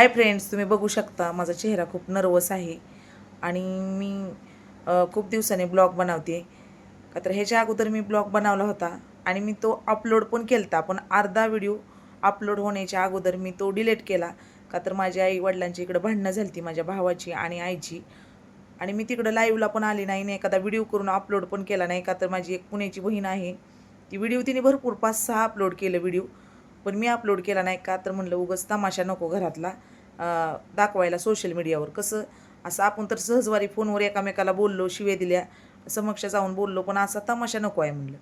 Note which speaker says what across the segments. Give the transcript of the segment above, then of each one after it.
Speaker 1: Hi friends तुम्ही बघू शकता माझा चेहरा खूप नर्वस आहे. आणि मी खूप दिवसांनी ब्लॉग बनवते. का तर ह्याच्या अगोदर मी ब्लॉग बनवला होता आणि मी तो अपलोड पण केला पण अर्धा व्हिडिओ अपलोड होण्याच्या अगोदर मी तो डिलीट केला. का तर माझ्या आई वडिलांची इकडं भांडणं झाली ती माझ्या भावाची आणि आईची. आणि मी तिकडं लाईव्हला पण आली नाही नाही एखादा व्हिडिओ करून अपलोड पण केला नाही. का तर माझी एक पुण्याची बहीण आहे ती व्हिडिओ तिने भरपूर पाच सहा अपलोड केलं व्हिडिओ पण मी अपलोड केला नाही का तर म्हणलं उगाच तमाशा नको घरातला. दाखवायला सोशल मीडियावर कसं? असं आपण तर सहजवारी फोनवर एकामेकाला बोललो शिवे दिल्या समक्ष जाऊन बोललो पण असा तमाशा नको आहे म्हणलं.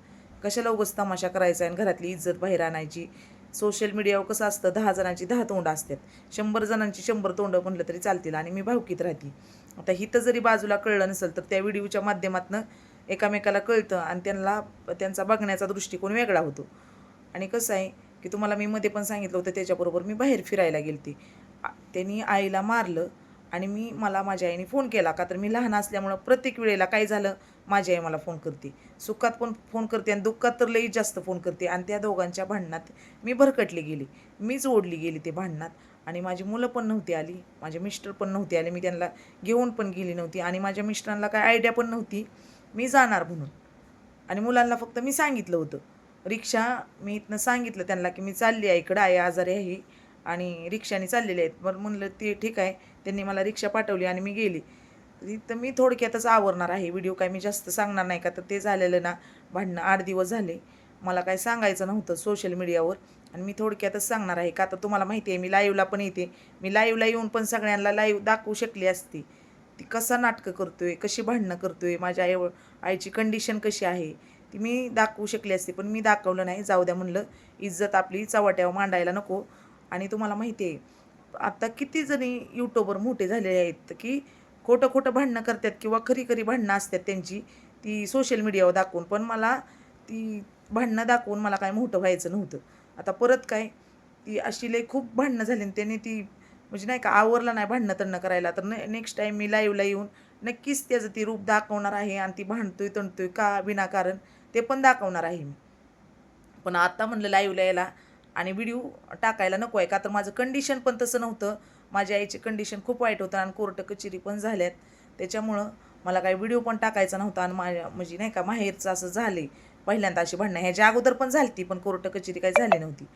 Speaker 1: कशाला उगाच तमाशा करायचा आणि घरातली इज्जत बाहेर आणायची? सोशल मीडियावर कसं असतं? दहा जणांची दहा तोंड असतात. शंभर जणांची शंभर तोंडं म्हणलं तरी चालतील आणि मी भावकीत राहते. आता हिथं जरी बाजूला कळलं नसेल तर त्या व्हिडिओच्या माध्यमातून एकामेकाला कळतं आणि त्यांना त्यांचा बघण्याचा दृष्टिकोन वेगळा होतो. आणि कसं आहे की तुम्हाला मी मध्ये पण सांगितलं होतं त्याच्याबरोबर मी बाहेर फिरायला गेलती. त्यांनी आईला मारलं आणि मी मला माझ्या आईने फोन केला. का तर मी लहान असल्यामुळं प्रत्येक वेळेला काय झालं माझी आई मला फोन करते. सुखात पण फोन करते आणि दुःखात तर लई जास्त फोन करते. आणि त्या दोघांच्या भांडणात मी भरकटली गेली. मीच ओढली गेली ते भांडणात. आणि माझी मुलं पण नव्हती आली. माझे मिस्टर पण नव्हते आले. मी त्यांना घेऊन पण गेली नव्हती. आणि माझ्या मिस्टरांना काय आयडिया पण नव्हती. मी जाणार म्हणून. आणि मुलांना फक्त मी सांगितलं होतं. रिक्षा मी इथनं सांगितलं त्यांना की मी चालली आहे इकडं आहे आजारी आहे आणि रिक्षाने चाललेले आहेत. बरं म्हणलं ते ठीक आहे. त्यांनी मला रिक्षा पाठवली आणि मी गेली. तर मी थोडक्यातच आवरणार आहे. व्हिडिओ काय मी जास्त सांगणार नाही का? तर ते झालेलं ना भांडणं आठ दिवस झाले. मला काय सांगायचं नव्हतं सोशल मीडियावर आणि मी थोडक्यातच सांगणार आहे का? तर तुम्हाला माहिती आहे मी लाईव्हला पण येते. मी लाईव्हला येऊन पण सगळ्यांना लाईव्ह दाखवू शकली असती. ती कसा नाटकं करतोय कशी भांडणं करतोय माझ्या आई आईची कंडिशन कशी आहे? ती मी दाखवू शकली असते पण मी दाखवलं नाही. जाऊ द्या म्हणलं. इज्जत आपली चवाट्यावर मांडायला नको. आणि तुम्हाला माहिती आहे आता किती जणी यूट्यूबर मोठे झालेले आहेत की खोटं खोटं भांडणं करतात किंवा खरी खरी भांडणं असतात त्यांची ती सोशल मीडियावर दाखवून. पण मला ती भांडणं दाखवून मला काय मोठं व्हायचं नव्हतं. आता परत काय ती अशी लई खूप भांडणं झाली आणि त्याने ती म्हणजे नाही का आवरलं नाही भांडणं तणणं करायला. तर ने नेक्स्ट टाईम मी लाईव्हला येऊन नक्कीच त्याचं ती रूप दाखवणार आहे आणि ती भांडतोय तणतोय का विनाकारण. ते पण दाखवणार आहे मी. पण आत्ता म्हणलं लाईव्हला यायला आणि व्हिडिओ टाकायला नको आहे का तर माझं कंडिशन पण तसं नव्हतं. माझ्या आईची कंडिशन खूप वाईट होतं आणि कोर्ट कचेरी पण झाल्यात. त्याच्यामुळं मला काही व्हिडिओ पण टाकायचा नव्हता आणि माझ्या म्हणजे नाही का माहेरचं असं झाले पहिल्यांदा अशी भांडणं. ह्याच्या अगोदर पण झाली होती पण कोर्ट कचेरी काही झाली नव्हती.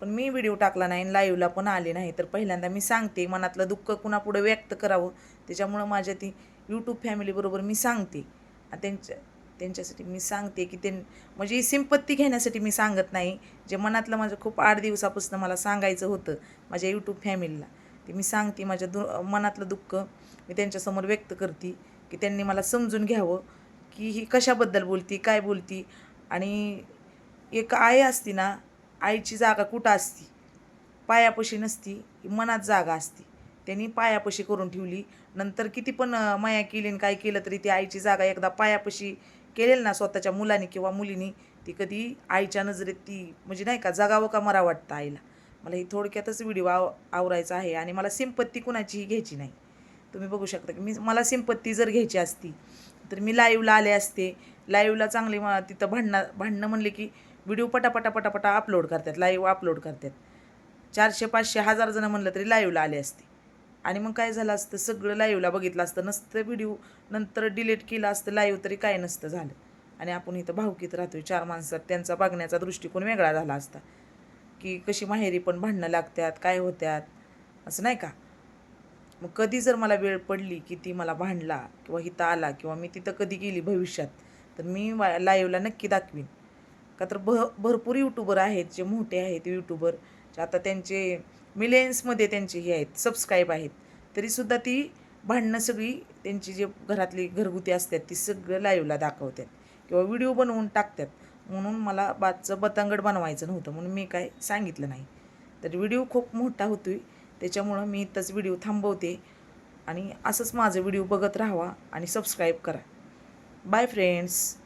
Speaker 1: पण मी व्हिडिओ टाकला नाही आणि लाईव्हला पण आले नाही. तर पहिल्यांदा मी सांगते मनातलं दुःख कुणापुढं व्यक्त करावं. त्याच्यामुळं माझ्या ती यूट्यूब फॅमिलीबरोबर मी सांगते. आणि त्यांच्या त्यांच्यासाठी मी सांगते की ते म्हणजे ही सिंपत्ती घेण्यासाठी मी सांगत नाही. जे मनातलं माझं खूप आठ दिवसापासून मला सांगायचं होतं माझ्या यूट्यूब फॅमिलीला ते मी सांगते. माझ्या दु मनातलं दुःख मी त्यांच्यासमोर व्यक्त करते की त्यांनी मला समजून घ्यावं की ही कशाबद्दल बोलती काय बोलती. आणि एक आई असती ना आईची जागा कुठं असती? पायापशी नसती ही मनात जागा असती. त्यांनी पायापशी करून ठेवली. नंतर किती पण माया केली आणि काय केलं तरी ती आईची जागा एकदा पायापशी केलेलं ना स्वतःच्या मुलाने किंवा मुलीने ती कधी आईच्या नजरेत ती म्हणजे नाही का जगावं का मरा वाटतं आईला. मला ही थोडक्यातच व्हिडिओ आव आवरायचा आहे आणि मला सिंपत्ती कुणाचीही घ्यायची नाही. तुम्ही बघू शकता की मी मला सिंपत्ती जर घ्यायची असती तर मी लाईव्हला आले असते. लाईव्हला चांगली मा- तिथं भांडणं भांडणं म्हणले की व्हिडिओ पटापटा पटापटा अपलोड करतात लाईव्ह अपलोड करतात. चारशे पाचशे हजार जणं म्हणलं तरी लाईव्हला आले असते. आणि मग काय झालं असतं सगळं लाईव्हला बघितलं असतं नसतं व्हिडिओ नंतर डिलीट केलं असतं लाईव्ह तरी काय नसतं झालं. आणि आपण इथं भावकीत राहतोय चार माणसात त्यांचा बघण्याचा दृष्टिकोन वेगळा झाला असता. की कशी माहेरी पण भांडणं लागतात काय होत्यात असं नाही का? मग कधी जर मला वेळ पडली की ती मला भांडला किंवा इथं आला किंवा मी तिथं कधी गेली भविष्यात तर मी वा लाईव्हला नक्की दाखवीन. का तर भ भरपूर यूट्यूबर आहेत जे मोठे आहेत यूट्यूबर जे आता त्यांचे मिलियन्समध्ये त्यांची हे आहेत सबस्क्राईब आहेत. तरीसुद्धा ती भांडणं सगळी त्यांची जे घरातली घरगुती असतात ती सगळं लाईव्हला दाखवतात. किंवा व्हिडिओ बनवून टाकतात. म्हणून मला बादचं बतंगड बनवायचं नव्हतं म्हणून मी काय सांगितलं नाही. तर व्हिडिओ खूप मोठा होतो आहे त्याच्यामुळं मी इथंच व्हिडिओ थांबवते. आणि असंच माझं व्हिडिओ बघत राहावा आणि सबस्क्राईब करा. Bye friends